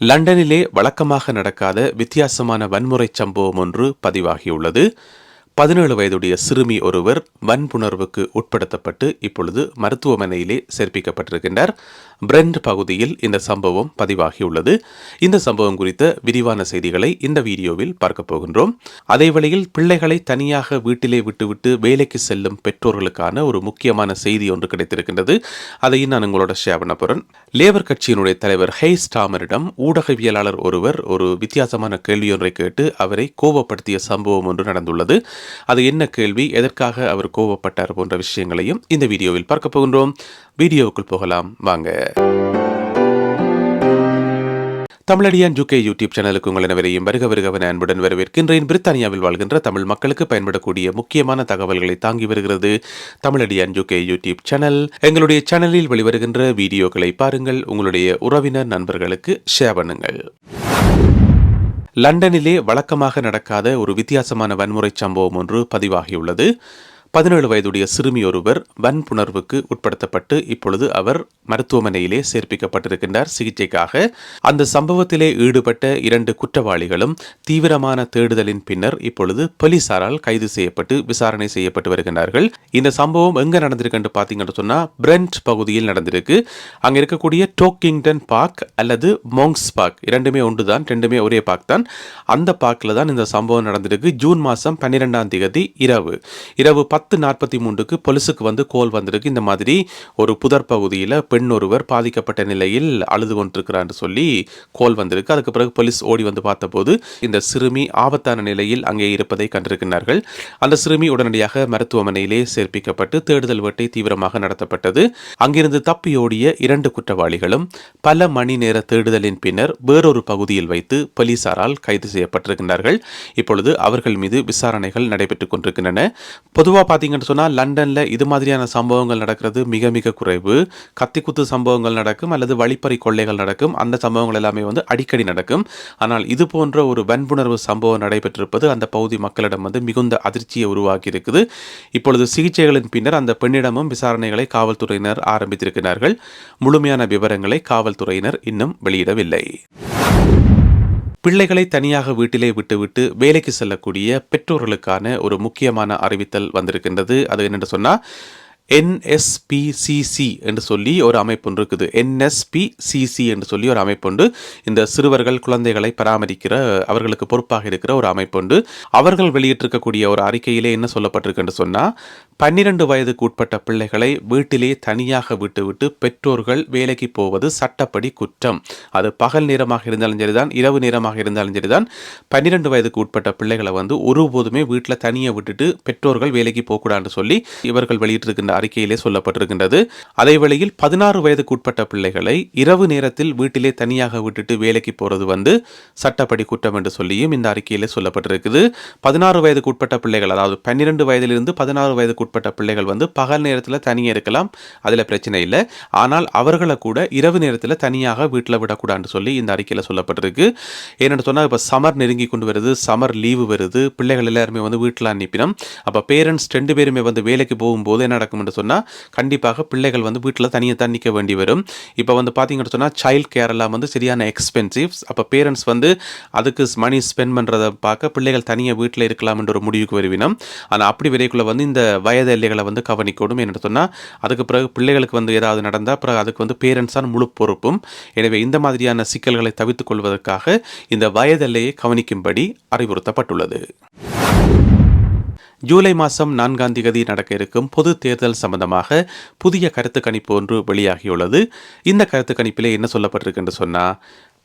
லண்டனிலே வழக்கமாக நடக்காத வித்தியாசமான வன்முறை சம்பவம் ஒன்று பதிவாகியுள்ளது. பதினேழு வயதுடைய சிறுமி ஒருவர் வன்புணர்வுக்கு உட்படுத்தப்பட்டு இப்பொழுது மருத்துவமனையிலே சேர்ப்பிக்கப்பட்டிருக்கின்றார். பிரெண்ட் பகுதியில் இந்த சம்பவம் பதிவாகியுள்ளது. இந்த சம்பவம் குறித்த விரிவான செய்திகளை இந்த வீடியோவில் பார்க்க போகின்றோம். அதே வேளையில் பிள்ளைகளை தனியாக வீட்டிலே விட்டுவிட்டு வேலைக்கு செல்லும் பெற்றோர்களுக்கான ஒரு முக்கியமான செய்தி ஒன்று கிடைத்திருக்கின்றது. அதையும் நான் உங்களோட ஷேர் பண்ண போறேன். லேபர் கட்சியினுடைய தலைவர் ஹெய்ஸ் டாமரிடம் ஊடகவியலாளர் ஒருவர் ஒரு வித்தியாசமான கேள்வியொன்றை கேட்டு அவரை கோபப்படுத்திய சம்பவம் ஒன்று நடந்துள்ளது. அது என்ன கேள்வி எதற்காக அவர் கோபப்பட்டார் போன்ற விஷயங்களையும் இந்த வீடியோவில் பார்க்க போகின்றோம். வீடியோவுக்குள் போகலாம் வாங்க. தமிழடியான் ஜூகே யூடியூப் சேனலுக்கு உங்கள் அனைவரையும் வருக வருகவன அன்புடன் வரவேற்கின்றேன். பிரித்தானியாவில் வாழ்கின்ற தமிழ் மக்களுக்கு பயன்படக்கூடிய முக்கியமான தகவல்களை தாங்கி வருகிறது தமிழடியான் ஜூகே யூடியூப் சேனல். எங்களுடைய சேனலில் வெளிவருகின்ற வீடியோக்களை பாருங்கள். உங்களுடைய உறவினர் நண்பர்களுக்கு ஷேர் பண்ணுங்கள். லண்டனிலே வழக்கமாக நடக்காத ஒரு வித்தியாசமான வன்முறை சம்பவம் ஒன்று பதிவாகியுள்ளது. பதினேழு வயதுடைய சிறுமி ஒருவர் வன்புணர்வுக்கு உட்படுத்தப்பட்டு இப்பொழுது அவர் மருத்துவமனையிலே சேர்ப்பிக்கப்பட்டிருக்கின்றார். சிகிச்சைக்காக அந்த சம்பவத்திலே ஈடுபட்ட இரண்டு குற்றவாளிகளும் தீவிரமான தேடுதலின் பின்னர் இப்பொழுது போலீசாரால் கைது செய்யப்பட்டு விசாரணை செய்யப்பட்டு வருகின்றார்கள். இந்த சம்பவம் எங்க நடந்திருக்கு பார்த்தீங்கன்னு சொன்னா பிரெண்ட் பகுதியில் நடந்திருக்கு. அங்க இருக்கக்கூடிய டோக்கிங்டன் பார்க் அல்லது மோங்ஸ் பார்க். இரண்டுமே ஒன்றுதான் ரெண்டுமே ஒரே பார்க் தான். அந்த பார்க்கில் தான் இந்த சம்பவம் நடந்திருக்கு. ஜூன் மாதம் பன்னிரெண்டாம் தேதி இரவு. இரவு பத்து பத்து நாற்பத்தி மூன்றுக்கு போலீஸுக்கு வந்து கோல் வந்திருக்கு. இந்த மாதிரி ஒரு புதர் பகுதியில் பெண் ஒருவர் பாதிக்கப்பட்ட நிலையில் அழுது கொண்டிருக்கிறான்னு சொல்லி கோல் வந்திருக்கு. அதுக்கு பிறகு போலீஸ் ஓடி வந்து பார்த்தபோது இந்த சிறுமி ஆபத்தான நிலையில் அங்கே இருப்பதை கண்டிருக்கிறார்கள். அந்த சிறுமி உடனடியாக மருத்துவமனையிலே சேர்ப்பிக்கப்பட்டு தேடுதல் வேட்டை தீவிரமாக நடத்தப்பட்டது. அங்கிருந்து தப்பியோடிய இரண்டு குற்றவாளிகளும் பல மணி நேர தேடுதலின் பின்னர் வேறொரு பகுதியில் வைத்து போலீசாரால் கைது செய்யப்பட்டிருக்கின்றார்கள் இப்பொழுது அவர்கள் மீது விசாரணைகள் நடைபெற்றுக் கொண்டிருக்கின்றன. பொதுவாக பார்த்தீங்கன்னு சொன்னால் லண்டனில் இது மாதிரியான சம்பவங்கள் நடக்கிறது மிக மிக குறைவு. கத்திக்குத்து சம்பவங்கள் நடக்கும் அல்லது வழிப்பறி கொள்ளைகள் நடக்கும். அந்த சம்பவங்கள் எல்லாமே வந்து அடிக்கடி நடக்கும். ஆனால் இது போன்ற ஒரு வன்புணர்வு சம்பவம் நடைபெற்றிருப்பது அந்த பகுதி மக்களிடம் வந்து மிகுந்த அதிர்ச்சியை உருவாக்கி இருக்குது இப்பொழுது சிகிச்சைகளின் பின்னர் அந்த பெண்ணிடமும் விசாரணைகளை காவல்துறையினர் ஆரம்பித்திருக்கிறார்கள். முழுமையான விவரங்களை காவல்துறையினர் இன்னும் வெளியிடவில்லை. பிள்ளைகளை தனியாக வீட்டிலே விட்டுவிட்டு வேலைக்கு செல்லக்கூடிய பெற்றோர்களுக்கான ஒரு முக்கியமான அறிவித்தல் வந்திருக்கின்றது. அது என்னென்று சொன்னால் என்எஸ்பிசிசி என்று சொல்லி ஒரு அமைப்பு ஒன்று இருக்குது. என்எஸ்பிசிசி என்று சொல்லி ஒரு அமைப்பு உண்டு. இந்த சிறுவர்கள் குழந்தைகளை பராமரிக்கிற அவர்களுக்கு பொறுப்பாக இருக்கிற ஒரு அமைப்பு உண்டு. அவர்கள் வெளியிட்டிருக்கக்கூடிய ஒரு அறிக்கையிலே என்ன சொல்லப்பட்டிருக்கு என்று சொன்னால் பன்னிரண்டு வயதுக்கு உட்பட்ட பிள்ளைகளை வீட்டிலே தனியாக விட்டுவிட்டு பெற்றோர்கள் வேலைக்கு போவது சட்டப்படி குற்றம். அது பகல் நேரமாக இருந்தாலும் சரிதான் இரவு நேரமாக இருந்தாலும் சரிதான். பன்னிரண்டு வயதுக்கு உட்பட்ட பிள்ளைகளை வந்து ஒருபோதுமே வீட்டில் தனியாக விட்டுட்டு பெற்றோர்கள் வேலைக்கு போகக்கூடாதுன்னு சொல்லி இவர்கள் வெளியிட்டிருக்கின்ற அறிக்கையிலே சொல்லப்பட்டிருக்கின்றது. அதேவேளையில் பதினாறு வயதுக்கு உட்பட்ட பிள்ளைகளை இரவு நேரத்தில் வீட்டிலே தனியாக விட்டுட்டு வேலைக்கு போறது வந்து சட்டப்படி குற்றம் என்று சொல்லியும் இந்த அறிக்கையிலே சொல்லப்பட்டிருக்குது. பதினாறு வயதுக்குட்பட்ட பிள்ளைகள் அதாவது பன்னிரண்டு வயதிலிருந்து பதினாறு வயதுக்குட்பட்ட பிள்ளைகள் வந்து பகல் நேரத்தில் தனியாக இருக்கலாம் அதில் பிரச்சனை இல்லை. ஆனால் அவர்களை கூட இரவு நேரத்தில் தனியாக வீட்டில் விடக்கூடாதுன்னு சொல்லி இந்த அறிக்கையில் சொல்லப்பட்டிருக்கு. ஏன்னு சொன்னால் இப்போ சமர் நெருங்கி கொண்டு வருது சமர் லீவு வருது பிள்ளைகள் எல்லாருமே வந்து வீட்டில் அனுப்பினோம். அப்போ பேரண்ட்ஸ் ரெண்டு பேருமே வந்து வேலைக்கு போகும்போது என்ன நடக்கும் என்று சொன்னால் கண்டிப்பாக பிள்ளைகள் வந்து வீட்டில் தனியாக தான் நிற்க வேண்டி வரும். இப்போ வந்து பார்த்தீங்கன்னு சொன்னால் சைல்ட் கேர் எல்லாம் வந்து சரியான எக்ஸ்பென்சிவ் அப்போ பேரண்ட்ஸ் வந்து அதுக்கு மணி ஸ்பெண்ட் பண்ணுறதை பார்க்க பிள்ளைகள் தனியாக வீட்டில் இருக்கலாம்ன்ற ஒரு முடிவுக்கு வருவினோம். ஆனால் அப்படி வரைக்குள்ள வந்து இந்த வயது எல்லைகளை வந்து கவனிக்கணும். என்று சொன்னால் அதுக்கு பிறகு பிள்ளைகளுக்கு வந்து ஏதாவது நடந்தால் பிறகு அதுக்கு வந்து பேரண்ட்ஸ் தான் முழு பொறுப்பும். எனவே இந்த மாதிரியான சிக்கல்களை தவித்துக் கொள்வதற்காக இந்த வயதெல்லையை கவனிக்கும்படி அறிவுறுத்தப்பட்டுள்ளது. ஜூலை மாதம் நான்காம் தேதி நடக்க இருக்கும் பொது தேர்தல் சம்பந்தமாக புதிய கருத்து கணிப்பு ஒன்று வெளியாகியுள்ளது. இந்த கருத்து கணிப்பிலே என்ன சொல்லப்பட்டிருக்கு என்று சொன்னால்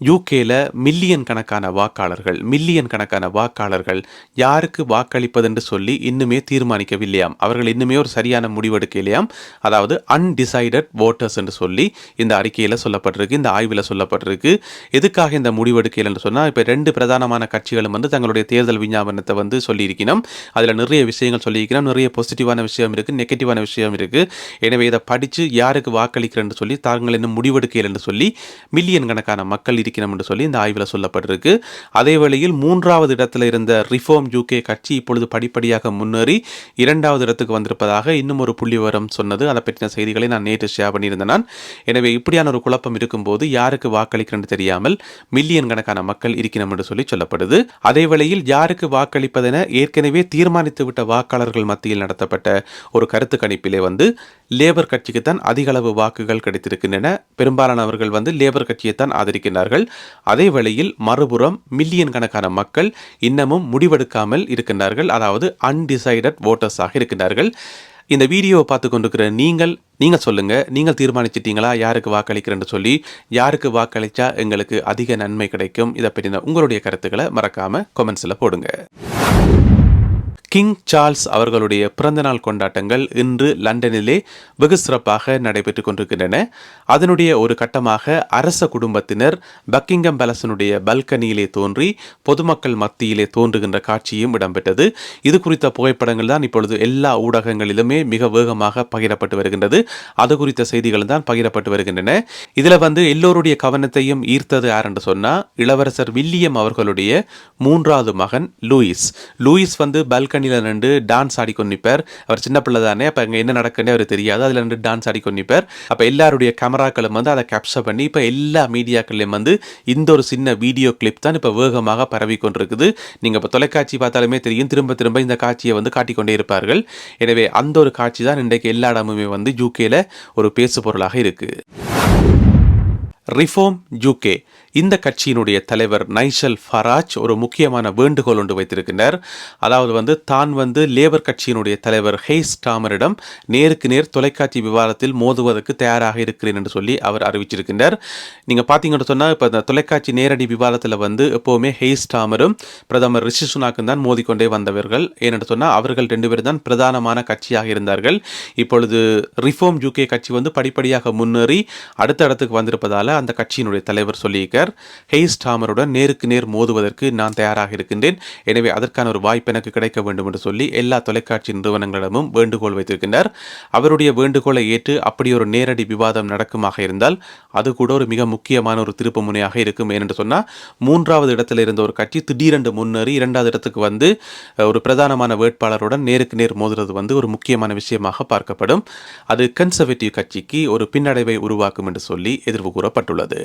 யூகேல மில்லியன் கணக்கான வாக்காளர்கள் மில்லியன் கணக்கான வாக்காளர்கள் யாருக்கு வாக்களிப்பதென்று சொல்லி இன்னுமே தீர்மானிக்கவில்லையாம். அவர்கள் இன்னுமே ஒரு சரியான முடிவெடுக்கலையாம் அதாவது அன்டிசைடட் ஓட்டர்ஸ் என்று சொல்லி இந்த அறிக்கையில் சொல்லப்பட்டிருக்கு இந்த ஆய்வில் சொல்லப்பட்டிருக்கு. எதுக்காக இந்த முடிவெடுக்கல என்று சொன்னால் இப்போ ரெண்டு பிரதானமான கட்சிகளும் வந்து தங்களுடைய தேர்தல் விஞ்ஞாபனத்தை வந்து சொல்லியிருக்கணும் அதில் நிறைய விஷயங்கள் சொல்லியிருக்கிறோம் நிறைய பாசிட்டிவான விஷயம் இருக்குது நெகட்டிவான விஷயம் இருக்குது எனவே இதை படித்து யாருக்கு வாக்களிக்கிறேன்னு சொல்லி தாங்கள் இன்னும் முடிவெடுக்கல என்று சொல்லி மில்லியன் கணக்கான மக்கள் இருக்கணும் என்று சொல்லி இந்த ஆய்வில் சொல்லப்பட்டிருக்கு. அதே வேளையில் மூன்றாவது இடத்தில் இருந்த ரிஃபார்ம் யூகே கட்சி இப்பொழுது படிப்படியாக முன்னேறி இரண்டாவது இடத்துக்கு வந்திருப்பதாக இன்னும் ஒரு புள்ளி விவரம் சொன்னது. அதை பற்றின செய்திகளை நான் நேற்று ஷேர் பண்ணியிருந்தேன் நான். எனவே இப்படியான ஒரு குழப்பம் இருக்கும்போது யாருக்கு வாக்களிக்கிறேன்னு தெரியாமல் மில்லியன் கணக்கான மக்கள் இருக்கணும் என்று சொல்லி சொல்லப்படுது. அதே வேளையில் யாருக்கு வாக்களிப்பதென ஏற்கனவே தீர்மானித்துவிட்ட வாக்காளர்கள் மத்தியில் நடத்தப்பட்ட ஒரு கருத்து கணிப்பிலே வந்து லேபர் கட்சிக்கு தான் அதிக அளவு வாக்குகள் கிடைத்திருக்கின்றன. பெரும்பாலானவர்கள் வந்து லேபர் கட்சியை தான் ஆதரிக்கின்றார்கள். அதே வேளையில் மறுபுறம் மில்லியன் கணக்கான மக்கள் இன்னமும் முடிவெடுக்காமல் இருக்கின்றார்கள். அதாவது அன்டிசைடட் ஓட்டர்ஸாக இருக்கின்றார்கள். இந்த வீடியோவை பார்த்து கொண்டிருக்கிற நீங்கள் நீங்கள் சொல்லுங்கள் நீங்கள் தீர்மானிச்சிட்டீங்களா? யாருக்கு வாக்களிக்கிறேன்னு சொல்லி யாருக்கு வாக்களித்தா எங்களுக்கு அதிக நன்மை கிடைக்கும்? இதை பற்றின உங்களுடைய கருத்துக்களை மறக்காமல் கொமெண்ட்ஸில் போடுங்க. கிங் சார்ல்ஸ் அவர்களுடைய பிறந்தநாள் கொண்டாட்டங்கள் இன்று லண்டனிலே வெகு சிறப்பாக நடைபெற்றுக் கொண்டிருக்கின்றன. அதனுடைய ஒரு கட்டமாக அரச குடும்பத்தினர் பக்கிங்கம் பலசனுடைய பல்கனியிலே தோன்றி பொதுமக்கள் மத்தியிலே தோன்றுகின்ற காட்சியும் இடம்பெற்றது. இது குறித்த புகைப்படங்கள் தான் இப்பொழுது எல்லா ஊடகங்களிலுமே மிக வேகமாக பகிரப்பட்டு வருகின்றது. அது குறித்த செய்திகள் தான் பகிரப்பட்டு வருகின்றன. இதில் வந்து எல்லோருடைய கவனத்தையும் ஈர்த்தது யார் என்று இளவரசர் வில்லியம் அவர்களுடைய மூன்றாவது மகன் லூயிஸ். லூயிஸ் வந்து பல்கனி பல்கனியில் நின்று டான்ஸ் ஆடிக்கொண்டு நிற்பார் அவர் சின்ன பிள்ளை தானே அப்போ அங்கே என்ன நடக்குன்னு அவர் தெரியாது. அதில் நின்று டான்ஸ் ஆடி நிற்பார் அப்போ எல்லாருடைய கேமராக்களும் வந்து அதை கேப்சர் பண்ணி இப்போ எல்லா மீடியாக்கள்லையும் வந்து இந்த ஒரு சின்ன வீடியோ கிளிப் தான் இப்போ வேகமாக பரவி கொண்டிருக்குது. நீங்கள் இப்போ தொலைக்காட்சி பார்த்தாலுமே தெரியும் திரும்ப திரும்ப இந்த காட்சியை வந்து காட்டிக்கொண்டே இருப்பார்கள். எனவே அந்த ஒரு காட்சி தான் இன்றைக்கு எல்லா இடமுமே வந்து யூகேல ஒரு பேசு பொருளாக இருக்குது ரிஃபோம் யூகே இந்த கட்சியினுடைய தலைவர் நைஷல் ஃபராஜ் ஒரு முக்கியமான வேண்டுகோள் ஒன்று வைத்திருக்கின்றார். அதாவது வந்து தான் வந்து லேபர் கட்சியினுடைய தலைவர் ஹேஸ் டாமரிடம் நேருக்கு நேர் தொலைக்காட்சி விவாதத்தில் மோதுவதற்கு தயாராக இருக்கிறேன் என்று சொல்லி அவர் அறிவிச்சிருக்கின்றார். நீங்கள் பார்த்தீங்கன்னு சொன்னால் இப்போ இந்த தொலைக்காட்சி நேரடி விவாதத்தில் வந்து எப்போவுமே ஹேஸ் டாமரும் பிரதமர் ரிஷி சுனாக்கும் தான் மோதிக்கொண்டே வந்தவர்கள். ஏனென்று சொன்னால் அவர்கள் ரெண்டு பேரும் தான் பிரதானமான கட்சியாக இருந்தார்கள். இப்பொழுது ரிஃபார்ம் யூகே கட்சி வந்து படிப்படியாக முன்னேறி அடுத்த இடத்துக்கு வந்திருப்பதால் அந்த கட்சியினுடைய தலைவர் சொல்லியிருக்கார். ஹெய்ஸ் டாமருடன் நேருக்கு நேர் மோதுவதற்கு நான் தயாராக இருக்கின்றேன். எனவே அதற்கான ஒரு வாய்ப்பு எனக்கு கிடைக்க வேண்டும் என்று சொல்லி எல்லா தொலைக்காட்சி நிறுவனங்களிடமும் வேண்டுகோள் வைத்திருக்கின்றார். அவருடைய வேண்டுகோளை ஏற்று அப்படி ஒரு நேரடி விவாதம் நடக்குமாக இருந்தால் அது கூட ஒரு மிக முக்கியமான ஒரு திருப்பு முனையாக இருக்கும். ஏனென்று சொன்னால் மூன்றாவது இடத்தில் இருந்த ஒரு கட்சி திடீரென்று முன்னேறி இரண்டாவது இடத்துக்கு வந்து ஒரு பிரதானமான வேட்பாளருடன் நேருக்கு நேர் மோதுறது வந்து ஒரு முக்கியமான விஷயமாக பார்க்கப்படும். அது கன்சர்வேட்டிவ் கட்சிக்கு ஒரு பின்னடைவை உருவாக்கும் என்று சொல்லி எதிர்வு கூறப்பட்டுள்ளது.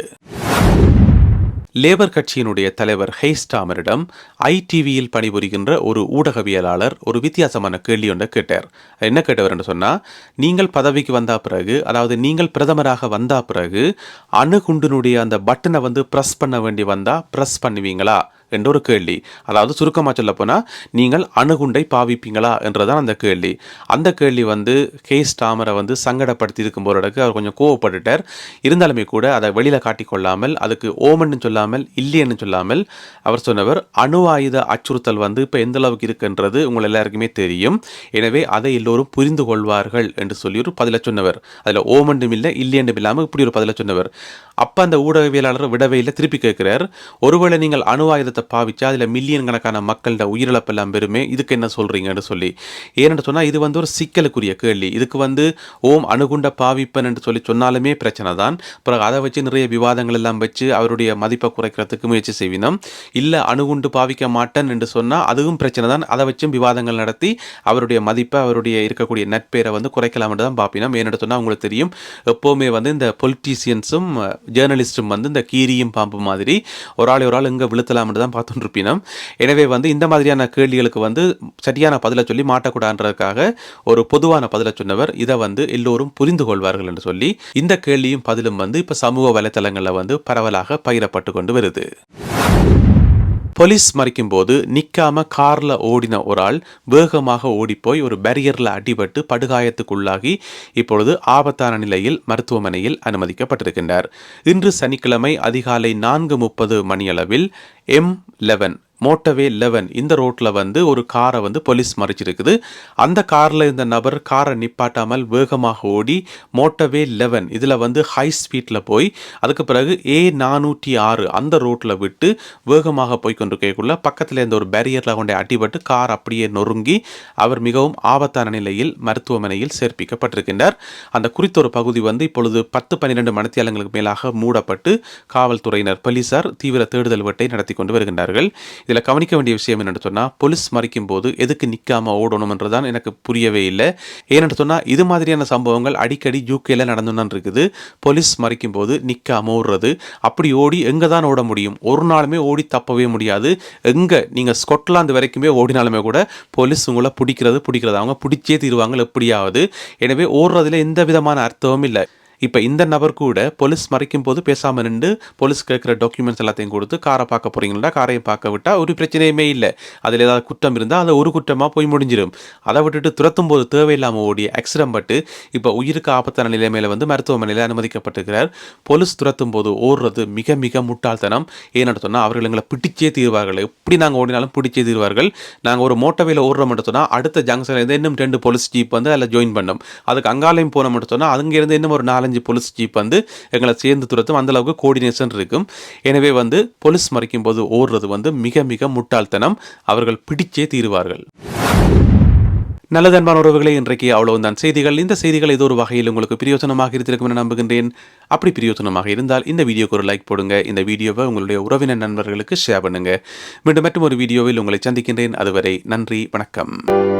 லேபர் கட்சியினுடைய தலைவர் ஹெய்ஸ்டாமரிடம் ஐடிவியில் பணிபுரிகின்ற ஒரு ஊடகவியலாளர் ஒரு வித்தியாசமான கேள்வி ஒன்றை கேட்டார். என்ன கேட்டவர் என்று சொன்னால் நீங்கள் பதவிக்கு வந்த பிறகு அதாவது நீங்கள் பிரதமராக வந்த பிறகு அணுகுண்டினுடைய அந்த பட்டனை வந்து ப்ரெஸ் பண்ண வேண்டி வந்தால் ப்ரெஸ் பண்ணுவீங்களா? என்ற ஒரு கேள்வி. அதாவது சுருக்கமாக சொல்ல போனால் நீங்கள் அணுகுண்டை பாவிப்பீங்களா என்றதான் அந்த கேள்வி. அந்த கேள்வி வந்து கேஸ் டாமரை வந்து சங்கடப்படுத்தி இருக்கும் போறதுக்கு அவர் கொஞ்சம் கோவப்பட்டுட்டார். இருந்தாலுமே கூட அதை வெளியில் காட்டிக்கொள்ளாமல் அதுக்கு ஓமன்னு சொல்லாமல் இல்லைன்னு சொல்லாமல் அவர் சொன்னவர் அணு ஆயுத அச்சுறுத்தல் வந்து இப்போ எந்த அளவுக்கு இருக்குன்றது உங்கள் எல்லாருக்குமே தெரியும். எனவே அதை எல்லோரும் புரிந்து கொள்வார்கள் என்று சொல்லி ஒரு பதில சொன்னவர். அதில் ஓமண்டும் இல்லை இல்லையென்றும் இல்லாமல் இப்படி ஒரு பதில சொன்னவர். அப்போ அந்த ஊடகவியலாளர் விடவே இல்லை திருப்பி கேட்கிறார். ஒருவேளை நீங்கள் அணு ஆயுதத்தை பாவிச்சா அதில் மில்லியன் கணக்கான மக்களோட உயிரிழப்பெல்லாம் பெருமே இதுக்கு என்ன சொல்கிறீங்கன்னு சொல்லி. ஏன்னு சொன்னால் இது வந்து ஒரு சிக்கலுக்குரிய கேள்வி. இதுக்கு வந்து ஓம் அணுகுண்ட பாவிப்பன் என்று சொல்லி சொன்னாலுமே பிரச்சனை தான். பிறகு அதை வச்சு நிறைய விவாதங்கள் எல்லாம் வச்சு அவருடைய மதிப்பை குறைக்கிறதுக்கு முயற்சி செய்வினோம். இல்லை அணுகுண்டு பாவிக்க மாட்டேன் என்று சொன்னால் அதுவும் பிரச்சனை தான். அதை வச்சும் விவாதங்கள் நடத்தி அவருடைய மதிப்பை அவருடைய இருக்கக்கூடிய நட்பேரை வந்து குறைக்கலாம் என்று தான் பார்ப்பினோம் ஏன்னு சொன்னால் உங்களுக்கு தெரியும் எப்போவுமே வந்து இந்த பொலிட்டீசியன்ஸும் ஜேர்னலிஸ்ட்டும் வந்து இந்த கீரியும் பாம்பு மாதிரி ஒரு ஆள் ஒரு ஆள் இங்கே விழுத்தலாம்னு தான் பார்த்துட்டு இருப்பினோம் எனவே வந்து இந்த மாதிரியான கேள்விகளுக்கு வந்து சரியான பதிலை சொல்லி மாட்டக்கூடாதுன்றதுக்காக ஒரு பொதுவான பதிலை சொன்னவர் இதை வந்து எல்லோரும் புரிந்து கொள்வார்கள் என்று சொல்லி இந்த கேள்வியும் பதிலும் வந்து இப்போ சமூக வலைத்தளங்களில் வந்து பரவலாக பகிரப்பட்டு கொண்டு வருது. போலீஸ் மறைக்கும் போது நிக்காம கார்ல ஓடின ஒரு ஆள் வேகமாக ஓடிப்போய் ஒரு பேரியரில் அடிபட்டு படுகாயத்துக்குள்ளாகி இப்பொழுது ஆபத்தான நிலையில் மருத்துவமனையில் அனுமதிக்கப்பட்டிருக்கின்றார். இன்று சனிக்கிழமை அதிகாலை நான்கு முப்பது மணியளவில் எம் லெவன் மோட்டவே லெவன். இந்த ரோட்டில் வந்து ஒரு காரை வந்து போலீஸ் மறைச்சிருக்குது. அந்த காரில் இருந்த நபர் காரை நிப்பாட்டாமல் வேகமாக ஓடி மோட்டவே லெவன். இதில் வந்து ஹை ஸ்பீடில் போய் அதுக்கு பிறகு ஏ நானூற்றி ஆறு அந்த ரோட்டில் விட்டு வேகமாக போய் கொண்டிருக்கக்குள்ள பக்கத்தில் இருந்த ஒரு பேரியரில் கொண்டே அடிபட்டு கார் அப்படியே நொறுங்கி அவர் மிகவும் ஆபத்தான நிலையில் மருத்துவமனையில் சேர்ப்பிக்கப்பட்டிருக்கின்றார். அந்த குறித்த ஒரு பகுதி வந்து இப்பொழுது பத்து பன்னிரெண்டு மணித்தியாலங்களுக்கு மேலாக மூடப்பட்டு காவல்துறையினர் போலீசார் தீவிர தேடுதல் வேட்டை நடத்தி கொண்டு வருகின்றார்கள். இதில் கவனிக்க வேண்டிய விஷயம் என்னென்னு சொன்னால் போலீஸ் மறைக்கும் போது எதுக்கு நிற்காம ஓடணும்ன்றதான் எனக்கு புரியவே இல்லை. ஏன்னு சொன்னால் இது மாதிரியான சம்பவங்கள் அடிக்கடி யூகேல நடந்துன்னு இருக்குது. போலீஸ் மறைக்கும் போது நிற்காம ஓடுறது அப்படி ஓடி எங்கே தான் ஓட முடியும்? ஒரு நாளுமே ஓடி தப்பவே முடியாது. எங்கே நீங்கள் ஸ்கொட்லாந்து வரைக்குமே ஓடினாலுமே கூட போலீஸ் உங்களை பிடிக்கிறது பிடிக்கிறது. அவங்க பிடிச்சே தீருவாங்க எப்படியாவது. எனவே ஓடுறதுல எந்த விதமான அர்த்தமும் இல்லை. இப்போ இந்த நபர் கூட போலீஸ் மறைக்கும் போது பேசாமல் நின்று போலீஸ் கேட்குற டாக்குமெண்ட்ஸ் எல்லாத்தையும் கொடுத்து காரை பார்க்க போறீங்களா காரையும் பார்க்க விட்டால் ஒரு பிரச்சனையுமே இல்லை. அதில் ஏதாவது குற்றம் இருந்தால் அதை ஒரு குற்றமாக போய் முடிஞ்சிடும் அதை விட்டுட்டு துரத்தும் போது தேவையில்லாமல் ஓடி ஆக்சிடென்ட் பட்டு இப்போ உயிருக்கு ஆபத்தான நிலைமையில வந்து மருத்துவமனையில் அனுமதிக்கப்பட்டிருக்கிறார். போலீஸ் துரத்தும் போது ஓடுறது மிக மிக முட்டாள்தனம். ஏன்னு சொன்னால் அவர்கள் எங்களை பிடிச்சே தீர்வார்கள். எப்படி நாங்கள் ஓடினாலும் பிடிச்சே தீர்வார்கள். நாங்கள் ஒரு மோட்டவேல ஓடுறோம் சொன்னால் அடுத்த ஜங்ஷன்லேருந்து இன்னும் ரெண்டு போலீஸ் ஜீப் வந்து அதில் ஜாயின் பண்ணோம். அதுக்கு அங்காலையும் போனோம் சொன்னால் அங்கேருந்து இன்னும் ஒரு நாலஞ்சு போலீஸ் ஜீப் வந்து எங்களை சேர்ந்து துரத்தும். அந்தளவுக்கு கோஆர்டினேஷன் இருக்கும். எனவே வந்து போலீஸ் மறைக்கும் போது ஓடுறது வந்து மிக மிக முட்டாள்தனம். அவர்கள் பிடிச்சே தீருவார்கள். நல்லது அன்பான உறவுகளே இன்றைக்கு அவ்வளவுதான். செய்திகள் இந்த செய்திகள் ஏதோ ஒரு வகையில் உங்களுக்கு பிரயோஜனமாக இருந்திருக்கும் என நம்புகின்றேன். அப்படி பிரயோஜனமாக இருந்தால் இந்த வீடியோக்கு ஒரு லைக் போடுங்க. இந்த வீடியோவை உங்களுடைய உறவினர் நண்பர்களுக்கு ஷேர் பண்ணுங்க. மீண்டும் மற்றும் ஒரு வீடியோவில் உங்களை சந்திக்கின்றேன். அதுவரை நன்றி வணக்கம்.